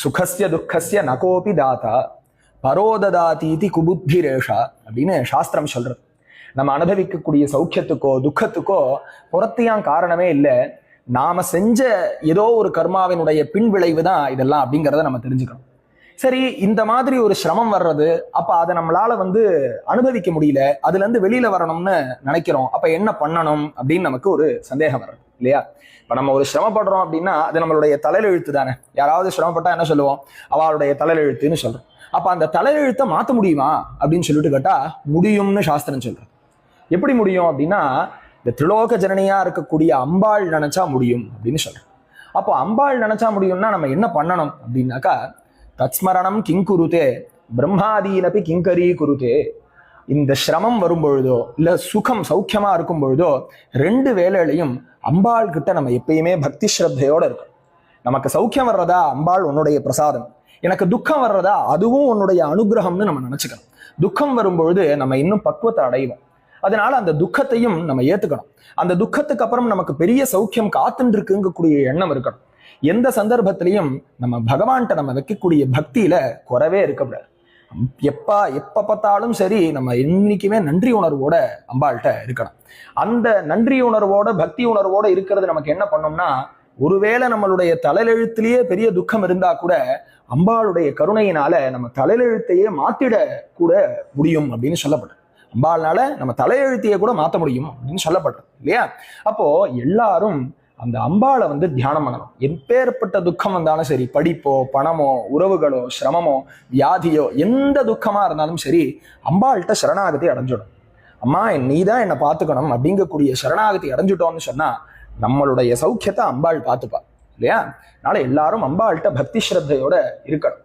சுகசிய துக்கசிய நகோபி தாத்தா பரோததாதீதி குபுத்திரேஷா அப்படின்னு சாஸ்திரம் சொல்றது. நம்ம அனுபவிக்கக்கூடிய சௌக்கியத்துக்கோ துக்கத்துக்கோ புறத்தையான் காரணமே இல்லை. நாம செஞ்ச ஏதோ ஒரு கர்மாவினுடைய பின் விளைவு தான் இதெல்லாம் அப்படிங்கிறத நம்ம தெரிஞ்சுக்கணும். சரி இந்த மாதிரி ஒரு சிரமம் வர்றது அப்ப அதை நம்மளால வந்து அனுபவிக்க முடியல அதுல இருந்து வெளியில வரணும்னு நினைக்கிறோம் அப்ப என்ன பண்ணணும் அப்படின்னு நமக்கு ஒரு சந்தேகம் வர்றது. இல்லையா? இப்ப நம்ம ஒரு சிரமப்படுறோம் அப்படின்னா அது நம்மளுடைய தலையெழுத்து தானே. யாராவது சிரமப்பட்டா என்ன சொல்லுவோம்? அவளுடைய தலையெழுத்துன்னு சொல்றோம். அப்ப அந்த தலையெழுத்தை மாத்த முடியுமா? அப்படின்னு சொல்லிட்டு கேட்டா முடியும்னு சாஸ்திரம் சொல்றோம் எப்படி முடியும் அப்படின்னா இந்த திரிலோக ஜனனியா இருக்கக்கூடிய அம்பாள் நினைச்சா முடியும் அப்படின்னு சொல்றோம். அப்போ அம்பாள் நினைச்சா முடியும்னா நம்ம என்ன பண்ணணும் அப்படின்னாக்கா தத்ஸ்மரணம் கிங்குருதே பிரம்மாதீனபி கிங்கரி குருதே இந்த சிரமம் வரும் பொழுதோ இல்ல சுகம் சௌக்கியமா இருக்கும் பொழுதோ ரெண்டு வேலையிலையும் அம்பாள் கிட்ட நம்ம எப்பயுமே பக்தி ஸ்ரத்தையோட இருக்கும் நமக்கு சௌக்கியம் வர்றதா? அம்பாள் உன்னுடைய பிரசாதம். எனக்கு துக்கம் வர்றதா? அதுவும் உன்னுடைய அனுகிரகம்னு நம்ம நினைச்சுக்கணும். துக்கம் வரும்பொழுது நம்ம இன்னும் பக்குவத்தை அடைவோம் அதனால அந்த துக்கத்தையும் நம்ம ஏத்துக்கணும். அந்த துக்கத்துக்கு அப்புறம் நமக்கு பெரிய சௌக்கியம் காத்துட்டு இருக்குங்கக்கூடிய எண்ணம் இருக்கணும். எந்த சந்தர்ப்பத்திலையும் நம்ம பகவான்கிட்ட நம்ம வைக்கக்கூடிய பக்தியில குறவே இருக்கக்கூடாது எப்ப எப்ப பார்த்தாலும் சரி நம்ம என்றைக்குமே நன்றி உணர்வோட அம்பாள்கிட்ட இருக்கணும். அந்த நன்றி உணர்வோட பக்தி உணர்வோட இருக்கிறது நமக்கு என்ன பண்ணோம்னா ஒருவேளை நம்மளுடைய தலையெழுத்திலேயே பெரிய துக்கம் இருந்தா கூட அம்பாளுடைய கருணையினால நம்ம தலையெழுத்தையே மாத்திட கூட முடியும் அப்படின்னு சொல்லப்படுது அம்பாள்னால நம்ம தலையெழுத்தையே கூட மாத்த முடியும் அப்படின்னு சொல்லப்படுறது இல்லையா? அப்போ எல்லாரும் அந்த அம்பாளை வந்து தியானம் பண்ணணும். எப்பேற்பட்ட துக்கம் வந்தாலும் சரி படிப்போ பணமோ உறவுகளோ சிரமமோ வியாதியோ எந்த துக்கமாக இருந்தாலும் சரி அம்பாள்கிட்ட சரணாகதி அடைஞ்சிடும். அம்மா நீ தான் என்னை பார்த்துக்கணும். அப்படிங்கக்கூடிய சரணாகதி அடைஞ்சிட்டோம்னு சொன்னால் நம்மளுடைய சௌக்கியத்தை அம்பாள் பார்த்துப்பா இல்லையா? அதனால எல்லாரும் அம்பாள்கிட்ட பக்தி ஸ்ரத்தையோட இருக்கணும்.